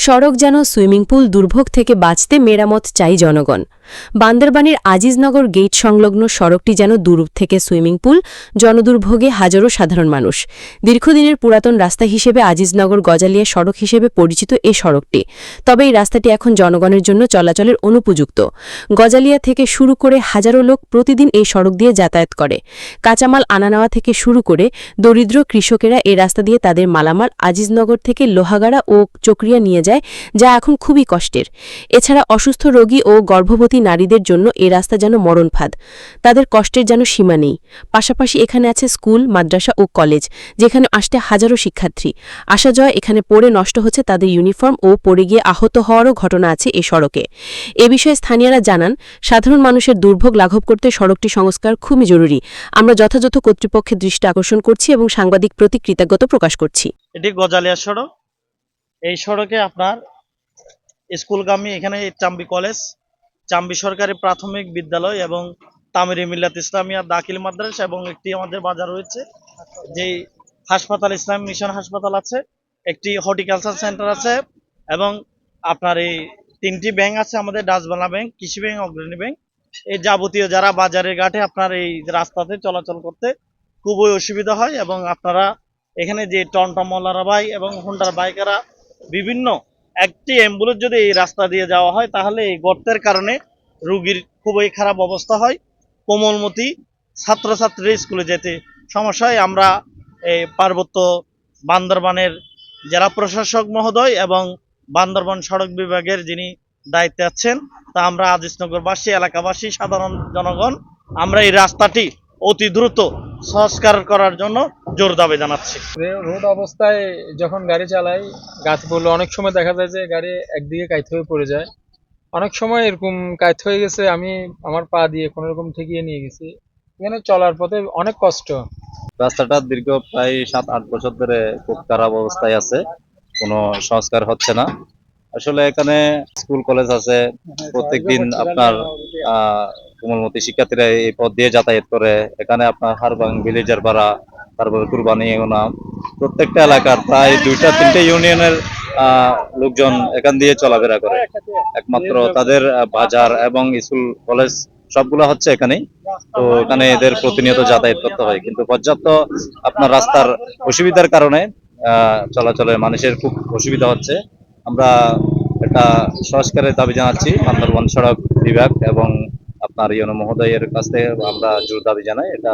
সড়ক যেন swimming pool দুর্ভোগ থেকে বাঁচতে মেরামত চাই জনগণ। বান্দরবানের আজিজনগর গেট সংলগ্ন সড়কটি যেন দূর থেকে সুইমিং পুল, জনদুর্ভোগে হাজারো সাধারণ মানুষ। দীর্ঘদিনের পুরাতন রাস্তা হিসেবে আজিজনগর গজালিয়া সড়ক হিসেবে পরিচিত এ সড়কটি। তবে এই রাস্তাটি এখন জনগণের জন্য চলাচলের অনুপযুক্ত। গজালিয়া থেকে শুরু করে হাজারো লোক প্রতিদিন এই সড়ক দিয়ে যাতায়াত করে। কাঁচামাল আনা নেওয়া থেকে শুরু করে দরিদ্র কৃষকেরা এ রাস্তা দিয়ে তাদের মালামাল আজিজনগর থেকে লোহাগাড়া ও চকরিয়া নিয়ে যায় যা এখন খুবই কষ্টের। এছাড়া অসুস্থ রোগী ও গর্ভবতী নারীদের জন্য এ রাস্তা যেন মরণ ফাঁদ তাদের কষ্টের যেন সীমা নেই। পাশাপাশি এখানে আছে স্কুল, মাদ্রাসা ও কলেজ, যেখানে আসতে হাজারো শিক্ষার্থী। আসা যাওয়া এখানে পড়ে নষ্ট হচ্ছে তাদের ইউনিফর্ম ও পড়ে গিয়ে আহত হওয়ারও ঘটনা আছে এ সড়কে। এ বিষয়ে স্থানীয়রা জানান, সাধারণ মানুষের দুর্ভোগ লাঘব করতে সড়কটি সংস্কার খুবই জরুরি। আমরা যথাযথ কর্তৃপক্ষের দৃষ্টি আকর্ষণ করছি এবং সাংবাদিক প্রতি কৃতজ্ঞতা প্রকাশ করছি। এটি গজালিয়া সড়ক। এই সড়কে আপনার স্কুলগামী এখানে চাম্বি কলেজ, চাম্বি সরকারি প্রাথমিক বিদ্যালয় এবং তামিরি মিল্লাত ইসলামিয়া দাখিল মাদ্রাসা এবং একটি আমাদের বাজার রয়েছে, যেই হাসপাতাল, ইসলাম মিশন হাসপাতাল আছে, একটি হর্টিকালচার সেন্টার আছে এবং আপনার এই তিনটি ব্যাংক আছে আমাদের Dutch Bangla Bank, Krishi Bank, Agrani Bank. এই যাবতীয় যারা বাজারের ঘাটে আপনার এই রাস্তাতে চলাচল করতে খুবই অসুবিধা হয় এবং আপনারা এখানে যে টমটমওয়ালারা ভাই এবং হোন্ডার বাইকাররা বিভিন্ন, একটি অ্যাম্বুলেন্স যদি এই রাস্তা দিয়ে যাওয়া হয়, তাহলে এই গর্তের কারণে রুগীর খুবই খারাপ অবস্থা হয়। কোমলমতি ছাত্রছাত্রী স্কুলে যেতে সমস্যা হয় আমরা এই পার্বত্য বান্দরবানের জেলা প্রশাসক মহোদয় এবং বান্দরবান সড়ক বিভাগের যিনি দায়িত্বে আছেন, তা আমরা আজিজনগরবাসী, এলাকাবাসী, সাধারণ জনগণ, আমরা এই রাস্তাটি অতি দ্রুত সংস্কার করার জন্য জোর দাবি জানাচ্ছি। রোড অবস্থায় যখন গাড়ি চালাই গাছ বললে অনেক সময় দেখা যায় যে গাড়ি একদিকে কাইত হয়ে পড়ে যায়। অনেক সময় এরকম কাইত হয়ে গেছে আমি আমার পা দিয়ে কোনো রকম ঠেকিয়ে নিয়ে গেছি। এখানে চলার পথে অনেক কষ্ট। রাস্তাটা দীর্ঘ প্রায় সাত আট বছর ধরে খুব খারাপ অবস্থায় আছে। কোনো সংস্কার হচ্ছে না। আসলে এখানে স্কুল কলেজ আছে। প্রত্যেকদিন আপনার আহ কোমলমতি শিক্ষার্থীরা এই পথ দিয়ে যাতায়াত করে। এখানে আপনার হারবাং ভিলেজার পাড়া তারপরে কুরবানি এগোনা প্রত্যেকটা এলাকার প্রায় দুইটা, তিনটে ইউনিয়নের লোকজন এখান দিয়ে চলাফেরা করে। একমাত্র তাদের বাজার এবং স্কুল, কলেজ সবগুলো হচ্ছে এখানেই। তো এখানে এদের প্রতিনিয়ত যাতায়াত করতে হয়। কিন্তু পর্যাপ্ত আপনার রাস্তার অসুবিধার কারণে চলাচলে মানুষের খুব অসুবিধা হচ্ছে। আমরা একটা সংস্কারের দাবি জানাচ্ছি, বান্দরবান সড়ক বিভাগ এবং আপনার ইয়নো মহোদয়ের কাছ থেকে আমরা জোর দাবি জানাই। এটা